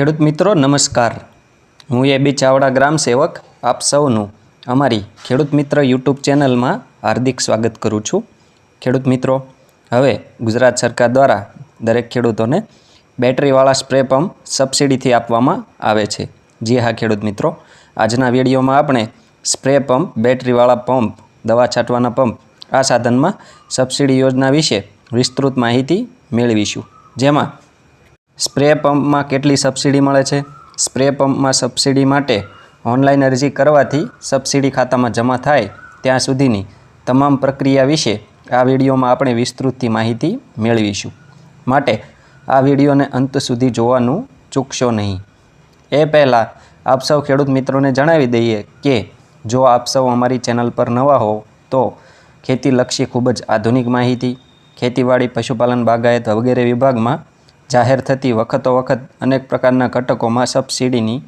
ખેડૂત મિત્રો, નમસ્કાર. હું એ બી ચાવડા ગ્રામ સેવક, આપ સૌનું અમારી ખેડૂત મિત્ર યુટ્યુબ ચેનલમાં હાર્દિક સ્વાગત કરું છું. ખેડૂત મિત્રો, હવે ગુજરાત સરકાર દ્વારા દરેક ખેડૂતોને બેટરીવાળા સ્પ્રે પંપ સબસિડીથી આપવામાં આવે છે. જી હા, ખેડૂત મિત્રો. આજના વિડીયોમાં આપણે સ્પ્રે પંપ, બેટરીવાળા પંપ, દવા છાંટવાના પંપ આ સાધનમાં સબસિડી યોજના વિશે વિસ્તૃત માહિતી મેળવીશું. જેમાં સ્પ્રે પંપમાં કેટલી સબસિડી મળે છે? સ્પ્રે પંપમાં સબસિડી માટે ઓનલાઈન અરજી કરવાથી સબસિડી ખાતામાં જમા થાય ત્યાં સુધીની તમામ પ્રક્રિયા વિશે આ વિડીયોમાં આપણે વિસ્તૃતથી માહિતી મેળવીશું. માટે આ વિડીયોને અંત સુધી જોવાનું ચૂકશો નહીં. એ પહેલાં આપ સૌ ખેડૂત મિત્રોને જણાવી દઈએ કે જો આપ સૌ અમારી ચેનલ પર નવા હો તો ખેતીલક્ષી ખૂબ જ આધુનિક માહિતી, ખેતીવાડી, પશુપાલન બાગાયત વગેરે વિભાગમાં જાહેર થતી વખતો વખત અનેક પ્રકારના ઘટકોમાં સબસિડીની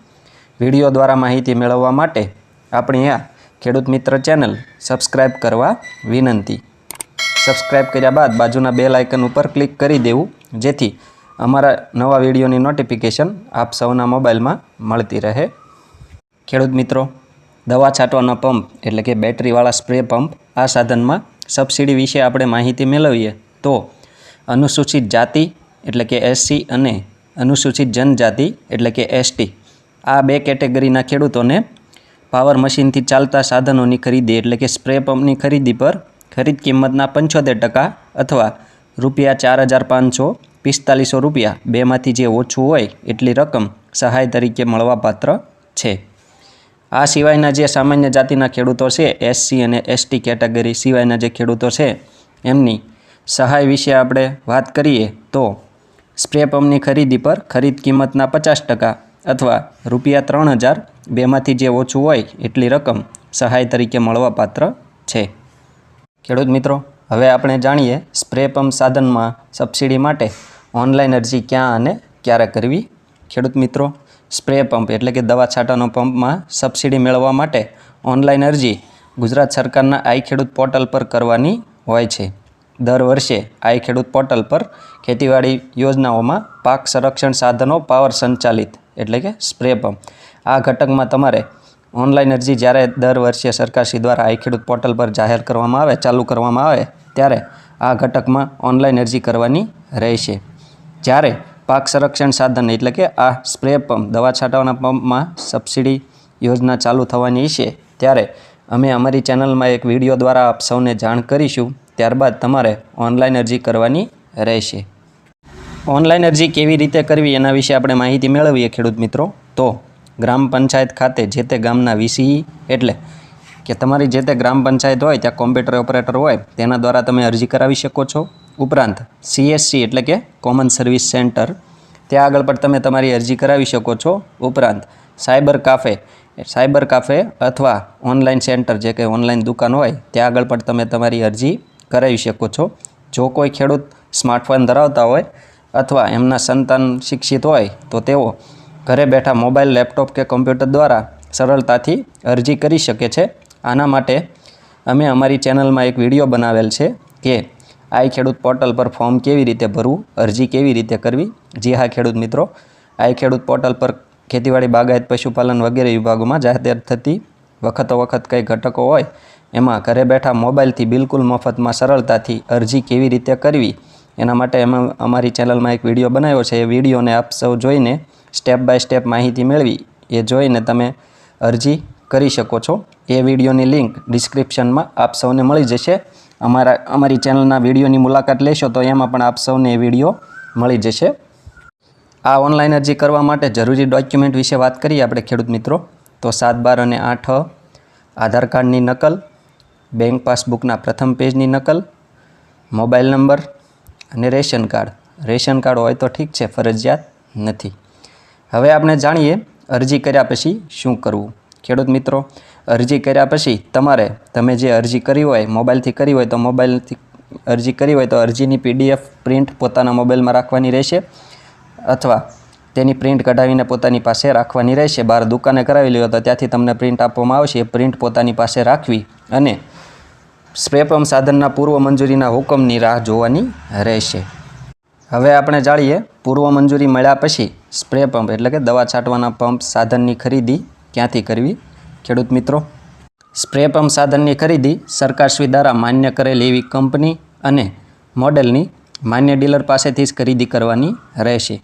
વીડિયો દ્વારા માહિતી મેળવવા માટે આપણી આ ખેડૂત મિત્ર ચેનલ સબસ્ક્રાઈબ કરવા વિનંતી. સબસ્ક્રાઈબ કર્યા બાદ બાજુના બેલ આઇકન ઉપર ક્લિક કરી દેવું, જેથી અમારા નવા વિડીયોની નોટિફિકેશન આપ સૌના મોબાઈલમાં મળતી રહે. ખેડૂત મિત્રો, દવા છાંટવાના પંપ એટલે કે બેટરીવાળા સ્પ્રે પંપ આ સાધનમાં સબસિડી વિશે આપણે માહિતી મેળવીએ તો અનુસૂચિત જાતિ એટલે કે એસસી અને અનુસૂચિત જનજાતિ એટલે કે એસટી આ બે કેટેગરીના ખેડૂતોને પાવર મશીનથી ચાલતા સાધનોની ખરીદી એટલે કે સ્પ્રે પંપની ખરીદી પર ખરીદ કિંમતના પંચોતેર ટકા અથવા રૂપિયા ચાર હજાર પાંચસો પિસ્તાલીસો રૂપિયા બેમાંથી જે ઓછું હોય એટલી રકમ સહાય તરીકે મળવાપાત્ર છે. આ સિવાયના જે સામાન્ય જાતિના ખેડૂતો છે એસસી અને એસટી કેટેગરી સિવાયના જે ખેડૂતો છે, એમની સહાય વિશે આપણે વાત કરીએ તો સ્પ્રે પંપની ખરીદી પર ખરીદ કિંમતના પચાસ ટકા અથવા રૂપિયા ત્રણ હજાર બેમાંથી જે ઓછું હોય એટલી રકમ સહાય તરીકે મળવાપાત્ર છે. ખેડૂત મિત્રો, હવે આપણે જાણીએ સ્પ્રે પંપ સાધનમાં સબસિડી માટે ઓનલાઈન અરજી ક્યાં અને ક્યારે કરવી? ખેડૂત મિત્રો, સ્પ્રે પંપ એટલે કે દવા છાંટાનો પંપમાં સબસિડી મેળવવા માટે ઓનલાઈન અરજી ગુજરાત સરકારના આઈ ખેડૂત પોર્ટલ પર કરવાની હોય છે. દર વર્ષે આઈ ખેડૂત પોર્ટલ પર ખેતીવાડી યોજનાઓમાં પાક સંરક્ષણ સાધનો પાવર સંચાલિત એટલે કે સ્પ્રે પંપ. આ ઘટકમાં તમારે ઓનલાઈન અરજી જ્યારે દર વર્ષે સરકારશ્રી દ્વારા આઈ ખેડૂત પોર્ટલ પર જાહેર કરવામાં આવે, ચાલુ કરવામાં આવે, ત્યારે આ ઘટકમાં ઓનલાઈન અરજી કરવાની રહેશે. જ્યારે પાક સંરક્ષણ સાધન એટલે કે આ સ્પ્રે પંપ, દવા છાંટવાના પંપમાં સબસિડી યોજના ચાલુ થવાની છે, ત્યારે અમે અમારી ચેનલમાં એક વીડિયો દ્વારા આપ સૌને જાણ કરીશું. ત્યારબાદ તમારે ઓનલાઈન અરજી કરવાની રહેશે. ઓનલાઈન અરજી કેવી રીતે કરવી એના વિશે આપણે માહિતી મેળવીએ ખેડૂત મિત્રો. તો ગ્રામ પંચાયત ખાતે જે તે ગામના વીસીઈ એટલે કે તમારી જે તે ગ્રામ પંચાયત હોય, ત્યાં કોમ્પ્યુટર ઓપરેટર હોય, તેના દ્વારા તમે અરજી કરાવી શકો છો. ઉપરાંત સીએસસી એટલે કે કોમન સર્વિસ સેન્ટર, ત્યાં આગળ પણ તમે તમારી અરજી કરાવી શકો છો. ઉપરાંત સાયબર કાફે સાયબર કાફે અથવા ઓનલાઈન સેન્ટર, જે કે ઓનલાઈન દુકાન હોય, ત્યાં આગળ પણ તમે તમારી અરજી કરાવી શકો છો. જો કોઈ ખેડૂત સ્માર્ટફોન ધરાવતા હોય અથવા એમના સંતાન શિક્ષિત હોય, તો તેઓ ઘરે બેઠા મોબાઈલ લેપટોપ કે કમ્પ્યુટર દ્વારા સરળતાથી અરજી કરી શકે છે. આના માટે અમે અમારી ચેનલમાં એક વીડિયો બનાવેલ છે કે આઈ ખેડૂત પોર્ટલ પર ફોર્મ કેવી રીતે ભરવું, અરજી કેવી રીતે કરવી. જી હા ખેડૂત મિત્રો, આઈ ખેડૂત પોર્ટલ પર ખેતીવાડી બાગાયત પશુપાલન વગેરે વિભાગોમાં જાહેર થતી વખતો વખત કંઈ ઘટકો હોય એમાં ઘરે બેઠા મોબાઈલથી બિલકુલ મફતમાં સરળતાથી અરજી કેવી રીતે કરવી? એના માટે એમાં, અમારી ચેનલમાં એક વીડિયો બનાવ્યો છે. એ વિડીયોને આપ સૌ જોઈને સ્ટેપ બાય સ્ટેપ માહિતી મેળવી. એ જોઈને તમે અરજી કરી શકો છો. એ વિડીયોની લિંક ડિસ્ક્રિપ્શનમાં આપ સૌને મળી જશે. અમારા, અમારી ચેનલના વિડીયોની મુલાકાત લેશો તો એમાં પણ આપ સૌને એ વીડિયો મળી જશે. આ ઓનલાઈન અરજી કરવા માટે જરૂરી ડોક્યુમેન્ટ વિશે વાત કરીએ આપણે, ખેડૂત મિત્રો. તો સાત, બાર અને આઠ, આધાર કાર્ડની નકલ બેંક પાસબુકના પ્રથમ પેજની નકલ, મોબાઈલ નંબર અને રેશન કાર્ડ. રેશન કાર્ડ હોય તો ઠીક છે, ફરજિયાત નથી. હવે આપણે જાણીએ અરજી કર્યા પછી શું કરવું. ખેડૂત મિત્રો, અરજી કર્યા પછી તમારે, તમે જે અરજી કરી હોય, મોબાઈલથી કરી હોય તો મોબાઈલથી અરજી કરી હોય તો અરજીની પીડીએફ પ્રિન્ટ પોતાના મોબાઈલમાં રાખવાની રહેશે અથવા તેની પ્રિન્ટ કઢાવીને પોતાની પાસે રાખવાની રહેશે. બહાર દુકાને કરાવી હોય તો ત્યાંથી તમને પ્રિન્ટ આપવામાં આવશે. પ્રિન્ટ પોતાની પાસે રાખવી અને સ્પ્રે પંપ સાધનના પૂર્વ મંજૂરીના હુકમની રાહ જોવાની રહેશે. હવે આપણે જાણીએ, પૂર્વ મંજૂરી મળ્યા પછી સ્પ્રે પંપ એટલે કે દવા છાંટવાના પંપ સાધનની ખરીદી ક્યાંથી કરવી? ખેડૂત મિત્રો સ્પ્રે પંપ સાધનની ખરીદી સરકારશ્રી દ્વારા માન્ય કરેલ એવી કંપની અને મોડેલની માન્ય ડીલર પાસેથી જ ખરીદી કરવાની રહેશે.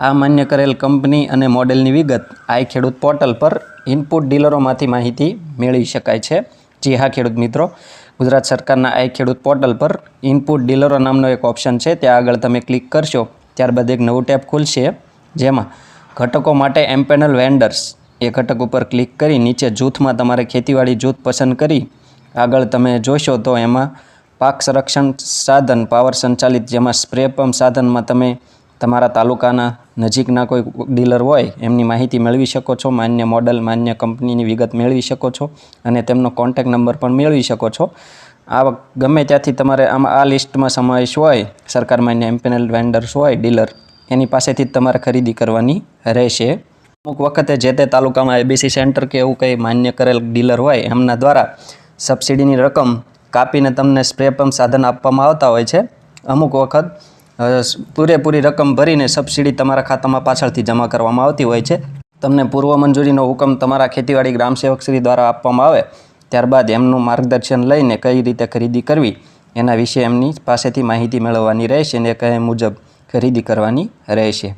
આ માન્ય કરેલ કંપની અને મોડેલની વિગત આઈ ખેડૂત પોર્ટલ પર ઇનપુટ ડીલરોમાંથી માહિતી મેળવી શકાય છે. જી હા, ખેડૂત મિત્રો. ગુજરાત સરકારના આઈ ખેડૂત પોર્ટલ પર ઇનપુટ ડીલરો નામનો એક ઓપ્શન છે. ત્યાં આગળ તમે ક્લિક કરશો, ત્યારબાદ એક નવું ટેબ ખુલશે, જેમાં ઘટકો માટે એમ્પેનલ વેન્ડર્સ એ ઘટક ઉપર ક્લિક કરી નીચે જૂથમાં તમારે ખેતીવાડી જૂથ પસંદ કરી. આગળ તમે જોશો તો એમાં પાક સંરક્ષણ સાધન, પાવર સંચાલિત જેમાં સ્પ્રે પંપ સાધનમાં તમે તમારા તાલુકાના નજીકના કોઈ ડીલર હોય, એમની માહિતી મેળવી શકો છો, માન્ય મોડલ, માન્ય કંપનીની વિગત મેળવી શકો છો અને તેમનો કોન્ટેક નંબર પણ મેળવી શકો છો. આ ગમે ત્યાંથી તમારે આમાં આ લિસ્ટમાં સમાવેશ હોય, સરકાર માન્ય એમ્પેનલ વેન્ડર્સ હોય, ડીલર, એની પાસેથી જ તમારે ખરીદી કરવાની રહેશે. અમુક વખતે જે તે તાલુકામાં એબીસી સેન્ટર કે એવું કંઈ માન્ય કરેલ ડીલર હોય, એમના દ્વારા સબસિડીની રકમ કાપીને તમને સ્પ્રે પંપ સાધન આપવામાં આવતા હોય છે. અમુક વખત પૂરેપૂરી રકમ ભરીને સબસિડી તમારા ખાતામાં પાછળથી જમા કરવામાં આવતી હોય છે. તમને પૂર્વ મંજૂરીનો હુકમ તમારા ખેતીવાડી ગ્રામ સેવક શ્રી દ્વારા આપવામાં આવે, ત્યારબાદ એમનું માર્ગદર્શન લઈને કઈ રીતે ખરીદી કરવી, એના વિશે એમની પાસેથી માહિતી મેળવવાની રહેશે અને કહે મુજબ ખરીદી કરવાની રહેશે.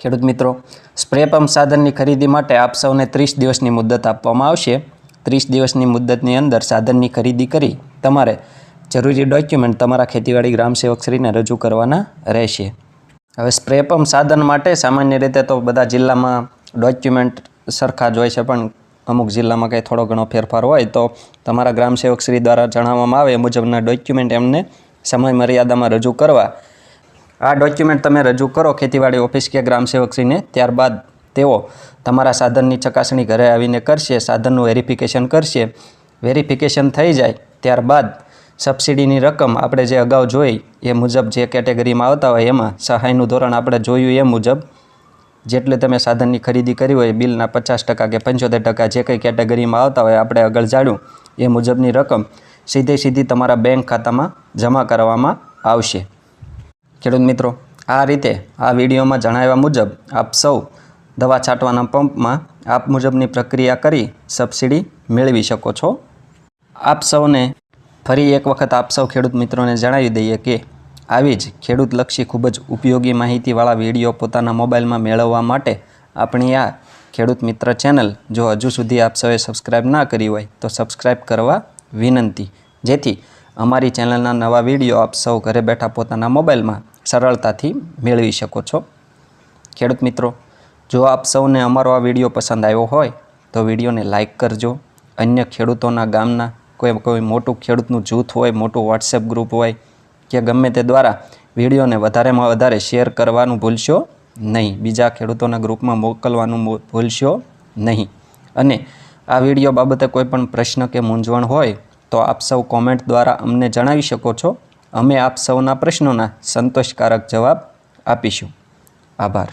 ખેડૂત મિત્રો, સ્પ્રે પંપ સાધનની ખરીદી માટે આપ સૌને ત્રીસ દિવસની મુદત આપવામાં આવશે. ત્રીસ દિવસની મુદતની અંદર સાધનની ખરીદી કરી તમારે જરૂરી ડોક્યુમેન્ટ તમારા ખેતીવાડી ગ્રામ સેવકશ્રીને રજૂ કરવાના રહેશે. હવે સ્પ્રે સાધન માટે સામાન્ય રીતે તો બધા જિલ્લામાં ડોક્યુમેન્ટ સરખા જ હોય છે, પણ અમુક જિલ્લામાં કંઈ થોડો ઘણો ફેરફાર હોય તો તમારા ગ્રામ સેવકશ્રી દ્વારા જણાવવામાં આવે એ મુજબના ડોક્યુમેન્ટ એમને સમય મર્યાદામાં રજૂ કરવા. આ ડોક્યુમેન્ટ તમે રજૂ કરો ખેતીવાડી ઓફિસ કે ગ્રામ સેવકશ્રીને ત્યારબાદ તેઓ તમારા સાધનની ચકાસણી ઘરે આવીને કરશે, સાધનનું વેરિફિકેશન કરશે. વેરિફિકેશન થઈ જાય, ત્યારબાદ સબસિડીની રકમ આપણે જે અગાઉ જોઈ, એ મુજબ જે કેટેગરીમાં આવતા હોય એમાં સહાયનું ધોરણ આપણે જોયું એ મુજબ, જેટલે તમે સાધનની ખરીદી કરી હોય, બિલના પચાસ ટકા કે પંચોતેર ટકા જે કંઈ કેટેગરીમાં આવતા હોય, આપણે આગળ જાણ્યું, એ મુજબની રકમ સીધે સીધી તમારા બેંક ખાતામાં જમા કરવામાં આવશે. ખેડૂત મિત્રો, આ રીતે આ વિડીયોમાં જણાવ્યા મુજબ આપ સૌ દવા છાંટવાના પંપમાં આપ મુજબની પ્રક્રિયા કરી સબસિડી મેળવી શકો છો. આપ સૌને ફરી એક વખત આપ સૌ ખેડૂત મિત્રોને જણાવી દઈએ કે આવી જ ખેડૂતલક્ષી ખૂબ જ ઉપયોગી માહિતીવાળા વીડિયો પોતાના મોબાઈલમાં મેળવવા માટે આપણી આ ખેડૂત મિત્ર ચેનલ જો હજુ સુધી આપ સૌએ સબસ્ક્રાઈબ ના કરી હોય તો સબસ્ક્રાઇબ કરવા વિનંતી. જેથી અમારી ચેનલના નવા વીડિયો આપ સૌ ઘરે બેઠા પોતાના મોબાઈલમાં સરળતાથી મેળવી શકો છો. ખેડૂત મિત્રો, જો આપ સૌને અમારો આ વીડિયો પસંદ આવ્યો હોય તો વિડીયોને લાઇક કરજો. અન્ય ખેડૂતોના ગામના કોઈ કોઈ મોટું ખેડૂતનું જૂથ હોય, મોટું વોટ્સએપ ગ્રુપ હોય, કે ગમે તે દ્વારા વિડીયોને વધારેમાં વધારે શેર કરવાનું ભૂલશો નહીં. બીજા ખેડૂતોના ગ્રુપમાં મોકલવાનું ભૂલશો નહીં. અને આ વીડિયો બાબતે કોઈ પણ પ્રશ્ન કે મૂંઝવણ હોય, તો આપ સૌ કોમેન્ટ દ્વારા અમને જણાવી શકો છો. અમે આપ સૌના પ્રશ્નોના સંતોષકારક જવાબ આપીશું. આભાર.